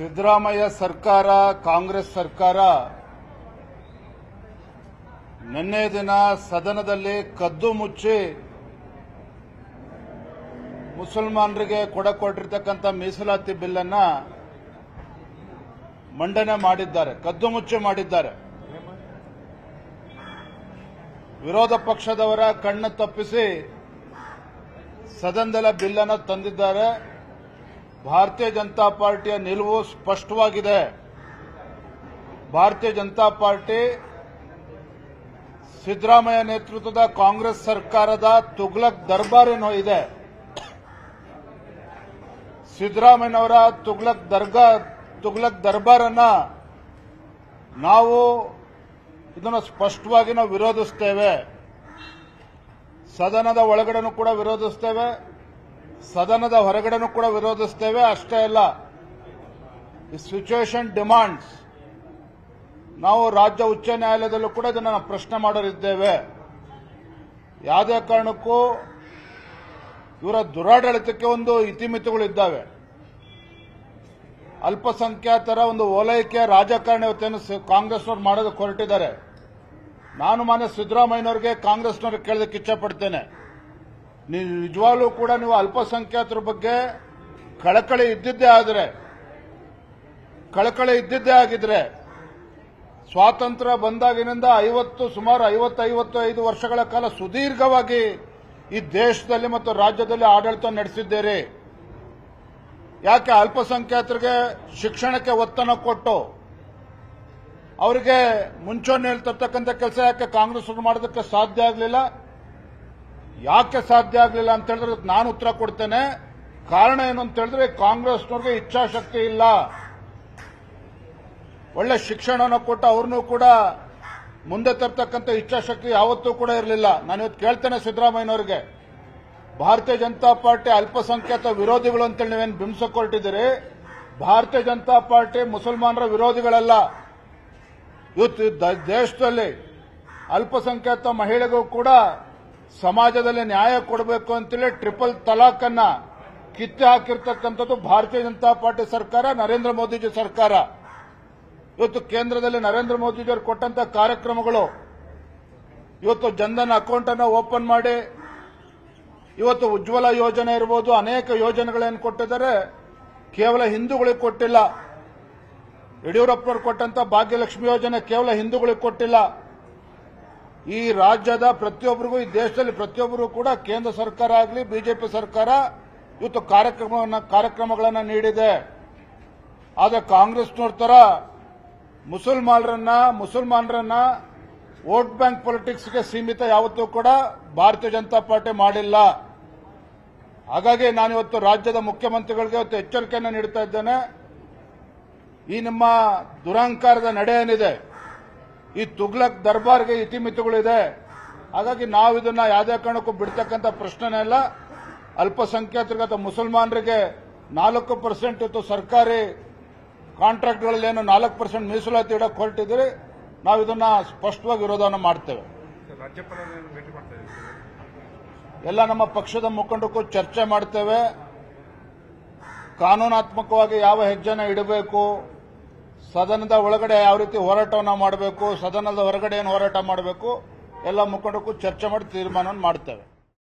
ಸಿದ್ದರಾಮಯ್ಯ ಸರ್ಕಾರ, ಕಾಂಗ್ರೆಸ್ ಸರ್ಕಾರ ನಿನ್ನೆ ದಿನ ಸದನದಲ್ಲಿ ಕದ್ದು ಮುಚ್ಚಿ ಮುಸಲ್ಮಾನರಿಗೆ ಕೊಡಕೊಟ್ಟಿರ್ತಕ್ಕಂಥ ಮೀಸಲಾತಿ ಬಿಲ್ಲನ್ನ ಮಂಡನೆ ಮಾಡಿದ್ದಾರೆ, ಕದ್ದು ಮುಚ್ಚಿ ಮಾಡಿದ್ದಾರೆ. ವಿರೋಧ ಪಕ್ಷದವರ ಕಣ್ಣು ತಪ್ಪಿಸಿ ಸದನದಲ್ಲ ಬಿಲ್ಲನ್ನು ತಂದಿದ್ದಾರೆ. ಭಾರತೀಯ ಜನತಾ ಪಾರ್ಟಿಯ ನಿಲುವು ಸ್ಪಷ್ಟವಾಗಿದೆ. ಭಾರತೀಯ ಜನತಾ ಪಾರ್ಟಿ ಸಿದ್ದರಾಮಯ್ಯ ನೇತೃತ್ವದ ಕಾಂಗ್ರೆಸ್ ಸರ್ಕಾರದ ತುಗ್ಲಕ್ ದರ್ಬಾರ್ ಏನೋ ಇದೆ. ಸಿದ್ದರಾಮಯ್ಯನವರ ತುಗ್ಲಕ್ ದರ್ಗಾ ತುಗ್ಲಕ್ ದರ್ಬಾರನ್ನ ನಾವು ಇದನ್ನು ಸ್ಪಷ್ಟವಾಗಿ ನಾವು ವಿರೋಧಿಸ್ತೇವೆ. ಸದನದ ಒಳಗಡೆನೂ ಕೂಡ ವಿರೋಧಿಸ್ತೇವೆ. ಸದನದ ಹೊರಗಡೆನೂ ಕೂಡ ವಿರೋಧಿಸ್ತೇವೆ, ಅಷ್ಟೇ ಅಲ್ಲ, ಈ ಸಿಚುವೇಶನ್ ಡಿಮಾಂಡ್ಸ್ ನಾವು ರಾಜ್ಯ ಉಚ್ಚ ನ್ಯಾಯಾಲಯದಲ್ಲೂ ಕೂಡ ಇದನ್ನು ಪ್ರಶ್ನೆ ಮಾಡಲಿದ್ದೇವೆ ಯಾವುದೇ ಕಾರಣಕ್ಕೂ ಇವರ ದುರಾಡಳಿತಕ್ಕೆ ಒಂದು ಇತಿಮಿತಿಗಳಿದ್ದಾವೆ. ಅಲ್ಪಸಂಖ್ಯಾತರ ಒಂದು ಓಲೈಕೆ ರಾಜಕಾರಣ ಇವತ್ತೇನು ಕಾಂಗ್ರೆಸ್ನವರು ಕಾಂಗ್ರೆಸ್ನವ್ರು ಮಾಡೋದಕ್ಕೆ ಹೊರಟಿದ್ದಾರೆ. ನಾನು ಮಾನ್ಯ ಸಿದ್ದರಾಮಯ್ಯನವ್ರಿಗೆ ಕಾಂಗ್ರೆಸ್ನವ್ರಿಗೆ ಕೇಳೋದಕ್ಕೆ ಇಚ್ಛಪಡ್ತೇನೆ ನೀವು ನಿಜವಾಗ್ಲೂ ಕೂಡ ನೀವು ಅಲ್ಪಸಂಖ್ಯಾತರ ಬಗ್ಗೆ ಕಳಕಳಿ ಇದ್ದಿದ್ದೇ ಆದರೆ, ಕಳಕಳಿ ಇದ್ದಿದ್ದೇ ಆಗಿದ್ರೆ, ಸ್ವಾತಂತ್ರ್ಯ ಬಂದಾಗಿನಿಂದ ಐವತ್ತು, ಸುಮಾರು ಐವತ್ತು ಐವತ್ತು ಐದು ವರ್ಷಗಳ ಕಾಲ ಸುದೀರ್ಘವಾಗಿ ಈ ದೇಶದಲ್ಲಿ ಮತ್ತು ರಾಜ್ಯದಲ್ಲಿ ಆಡಳಿತ ನಡೆಸಿದ್ದೇರಿ. ಯಾಕೆ ಅಲ್ಪಸಂಖ್ಯಾತರಿಗೆ ಶಿಕ್ಷಣಕ್ಕೆ ಒತ್ತನ್ನು ಕೊಟ್ಟು ಅವರಿಗೆ ಮುಂಚೂಣಿಯಲ್ಲಿ ತರ್ತಕ್ಕಂಥ ಕೆಲಸ ಯಾಕೆ ಕಾಂಗ್ರೆಸ್ ಮಾಡೋದಕ್ಕೆ ಸಾಧ್ಯ ಆಗಲಿಲ್ಲ? ಯಾಕೆ ಸಾಧ್ಯ ಆಗಲಿಲ್ಲ ಅಂತ ಹೇಳಿದ್ರೆ ನಾನು ಉತ್ತರ ಕೊಡ್ತೇನೆ. ಕಾರಣ ಏನು ಅಂತ ಹೇಳಿದ್ರೆ ಕಾಂಗ್ರೆಸ್ನವ್ರಿಗೆ ಇಚ್ಛಾಶಕ್ತಿ ಇಲ್ಲ. ಒಳ್ಳೆ ಶಿಕ್ಷಣವನ್ನು ಕೊಟ್ಟು ಅವ್ರನ್ನೂ ಕೂಡ ಮುಂದೆ ತರ್ತಕ್ಕಂಥ ಇಚ್ಛಾಶಕ್ತಿ ಯಾವತ್ತೂ ಕೂಡ ಇರಲಿಲ್ಲ. ನಾನು ಇವತ್ತು ಕೇಳ್ತೇನೆ ಸಿದ್ದರಾಮಯ್ಯನವರಿಗೆ. ಭಾರತೀಯ ಜನತಾ ಪಾರ್ಟಿ ಅಲ್ಪಸಂಖ್ಯಾತ ವಿರೋಧಿಗಳು ಅಂತೇಳಿ ನೀವೇನು ಬಿಂಬಿಸಕ್ಕೆ ಹೊರಟಿದ್ದೀರಿ ಭಾರತೀಯ ಜನತಾ ಪಾರ್ಟಿ ಮುಸಲ್ಮಾನರ ವಿರೋಧಿಗಳಲ್ಲ. ಇವತ್ತು ದೇಶದಲ್ಲಿ ಅಲ್ಪಸಂಖ್ಯಾತ ಮಹಿಳೆಗೂ ಕೂಡ ಸಮಾಜದಲ್ಲಿ ನ್ಯಾಯ ಕೊಡಬೇಕು ಅಂತೇಳಿ ಟ್ರಿಪಲ್ ತಲಾಖ್ ಅನ್ನ ಕಿತ್ತು ಹಾಕಿರ್ತಕ್ಕಂಥದ್ದು ಭಾರತೀಯ ಜನತಾ ಪಾರ್ಟಿ ಸರ್ಕಾರ, ನರೇಂದ್ರ ಮೋದಿಜಿ ಸರ್ಕಾರ. ಇವತ್ತು ಕೇಂದ್ರದಲ್ಲಿ ನರೇಂದ್ರ ಮೋದಿಜಿಯವರು ಕೊಟ್ಟಂತ ಕಾರ್ಯಕ್ರಮಗಳು ಇವತ್ತು ಜನ್ಧನ್ ಅಕೌಂಟ್ ಅನ್ನು ಓಪನ್ ಮಾಡಿ, ಇವತ್ತು ಉಜ್ವಲ ಯೋಜನೆ ಇರ್ಬೋದು, ಅನೇಕ ಯೋಜನೆಗಳೇನು ಕೊಟ್ಟಿದ್ದಾರೆ. ಕೇವಲ ಹಿಂದೂಗಳಿಗೆ ಕೊಟ್ಟಿಲ್ಲ. ಯಡಿಯೂರಪ್ಪನವರು ಕೊಟ್ಟಂತ ಭಾಗ್ಯಲಕ್ಷ್ಮಿ ಯೋಜನೆ ಕೇವಲ ಹಿಂದೂಗಳಿಗೆ ಕೊಟ್ಟಿಲ್ಲ. ಈ ರಾಜ್ಯದ ಪ್ರತಿಯೊಬ್ಬರಿಗೂ, ಈ ದೇಶದಲ್ಲಿ ಪ್ರತಿಯೊಬ್ಬರು ಕೂಡ ಕೇಂದ್ರ ಸರ್ಕಾರ ಆಗಲಿ, ಬಿಜೆಪಿ ಸರ್ಕಾರ ಇವತ್ತು ಕಾರ್ಯಕ್ರಮವನ್ನ, ಕಾರ್ಯಕ್ರಮಗಳನ್ನು ನೀಡಿದೆ. ಆದರೆ ಕಾಂಗ್ರೆಸ್ನವ್ರ ತರ ಮುಸಲ್ಮಾನರನ್ನ ಮುಸಲ್ಮಾನರನ್ನ ವೋಟ್ ಬ್ಯಾಂಕ್ ಪೊಲಿಟಿಕ್ಸ್ಗೆ ಸೀಮಿತ ಯಾವತ್ತೂ ಕೂಡ ಭಾರತೀಯ ಜನತಾ ಪಾರ್ಟಿ ಮಾಡಿಲ್ಲ. ಹಾಗಾಗಿ ನಾನಿವತ್ತು ರಾಜ್ಯದ ಮುಖ್ಯಮಂತ್ರಿಗಳಿಗೆ ಇವತ್ತು ಎಚ್ಚರಿಕೆಯನ್ನು ನೀಡ್ತಾ ಇದ್ದೇನೆ. ಈ ನಿಮ್ಮ ದುರಹಂಕಾರದ ನಡೆ ಏನಿದೆ ಈ ತುಗ್ಲಕ್ ದರ್ಬಾರ್ಗೆ ಇತಿಮಿತಿಗಳಿದೆ. ಹಾಗಾಗಿ ನಾವು ಇದನ್ನ ಯಾವುದೇ ಕಾರಣಕ್ಕೂ ಬಿಡ್ತಕ್ಕಂಥ ಪ್ರಶ್ನೆನೇ ಇಲ್ಲ. ಅಲ್ಪಸಂಖ್ಯಾತರಿಗೆ ಅಥವಾ ಮುಸಲ್ಮಾನರಿಗೆ ನಾಲ್ಕು ಪರ್ಸೆಂಟ್ ಇತ್ತು ಸರ್ಕಾರಿ ಕಾಂಟ್ರಾಕ್ಟ್ಗಳಲ್ಲಿ ಏನು ನಾಲ್ಕು ಪರ್ಸೆಂಟ್ ಮೀಸಲಾತಿ ಇಡಕ್ಕೆ ಹೊರಟಿದ್ರಿ ನಾವು ಇದನ್ನ ಸ್ಪಷ್ಟವಾಗಿ ವಿರೋಧವನ್ನು ಮಾಡ್ತೇವೆ. ಎಲ್ಲ ನಮ್ಮ ಪಕ್ಷದ ಮುಖಂಡಕ್ಕೂ ಚರ್ಚೆ ಮಾಡ್ತೇವೆ. ಕಾನೂನಾತ್ಮಕವಾಗಿ ಯಾವ ಹೆಜ್ಜೆನ ಇಡಬೇಕು? ಸದನದ ಒಳಗಡೆ ಯಾವ ರೀತಿ ಹೋರಾಟವನ್ನು ಮಾಡಬೇಕು, ಸದನದ ಹೊರಗಡೆ ಏನು ಹೋರಾಟ ಮಾಡಬೇಕು, ಎಲ್ಲ ಮುಖಂಡಕ್ಕೂ ಚರ್ಚೆ ಮಾಡಿ ತೀರ್ಮಾನವನ್ನು ಮಾಡ್ತೇವೆ.